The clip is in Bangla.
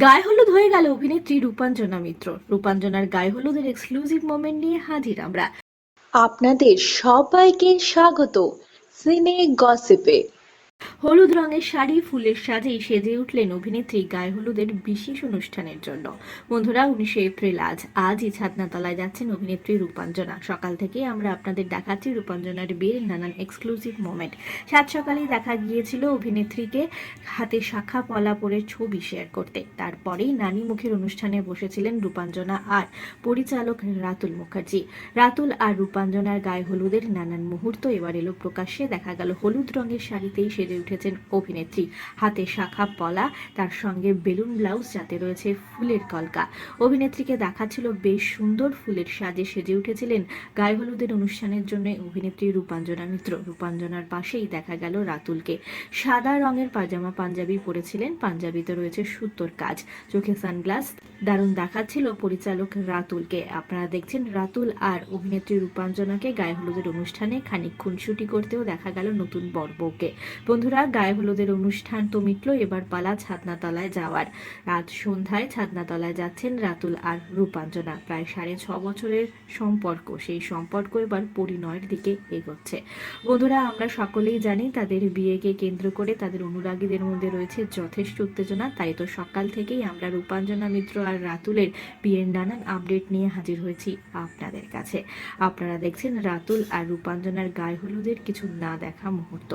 গায়ে হলুদ হয়ে গেল অভিনেত্রী রূপাঞ্জনা মিত্র। রূপাঞ্জনার গায়ে হলুদের এক্সক্লুসিভ মোমেন্ট নিয়ে হাজির আমরা। আপনাদের সবাইকে স্বাগত। সিনে গসিপে। হলুদ রঙের শাড়ি, ফুলের সাজেই সেজে উঠলেন অভিনেত্রী গায়ে হলুদের বিশেষ অনুষ্ঠানের জন্য। বন্ধুরা, উনিশে এপ্রিল আজ। আজই ছাদনাতলায় যাচ্ছেন অভিনেত্রী রূপাঞ্জনা। সকাল থেকে আমরা আপনাদের দেখাচ্ছি রূপাঞ্জনার বিয়ের নানান এক্সক্লুসিভ মোমেন্ট সাত সকালেই দেখা গিয়েছিল অভিনেত্রীকে হাতে শাখা পলা পরে ছবি শেয়ার করতে। তারপরেই নানি মুখের অনুষ্ঠানে বসেছিলেন রূপাঞ্জনা আর পরিচালক রাতুল মুখার্জি। রাতুল আর রূপাঞ্জনার গায়ে হলুদের নানান মুহূর্ত এবার এলো প্রকাশ্যে। দেখা গেল হলুদ রঙের শাড়িতেই সেজে উঠেছেন অভিনেত্রী। হাতে শাখা পলা, তার সঙ্গে বেলুন ব্লাউজ যাতে রয়েছে ফুলের কলকা। অভিনেত্রীকে দেখাচ্ছিল বেশ সুন্দর ফুলের সাজে সেজে উঠেছিলেন গায়ে হলুদের অনুষ্ঠানের জন্য অভিনেত্রী রূপাঞ্জনা মিত্র। রূপাঞ্জনার পাশেই দেখা গেল রাতুলকে। সাদা রঙের পাজামা পাঞ্জাবি পরেছিলেন। পাঞ্জাবিতে রয়েছে সুতোর কাজ। চোখে সানগ্লাস। দারুণ দেখাচ্ছিল পরিচালক রাতুলকে। আপনারা দেখছেন রাতুল আর অভিনেত্রী রূপাঞ্জনাকে গায়ে হলুদের অনুষ্ঠানে খানিকক্ষণ শুটি করতেও দেখা গেল নতুন বর্বকে বন্ধুরা, গায়ে হলুদের অনুষ্ঠান তো মিটলো, এবার পালা ছাদনাতলায় যাওয়ার। রাত সন্ধ্যায় ছাদনাতলায় যাচ্ছেন রাতুল আর রূপাঞ্জনা। প্রায় সাড়ে ছ বছরের সম্পর্ক, সেই সম্পর্ক এবার পরিণয়ের দিকে এগোচ্ছে। বন্ধুরা, আমরা সকলেই জানি তাদের বিয়েকে কেন্দ্র করে তাদের অনুরাগীদের মধ্যে রয়েছে যথেষ্ট উত্তেজনা। তাই তো সকাল থেকেই আমরা রূপাঞ্জনা মিত্র আর রাতুলের বিয়ের নানান আপডেট নিয়ে হাজির হয়েছি আপনাদের কাছে। আপনারা দেখছেন রাতুল আর রূপাঞ্জনার গায়ে হলুদের কিছু না দেখা মুহূর্ত।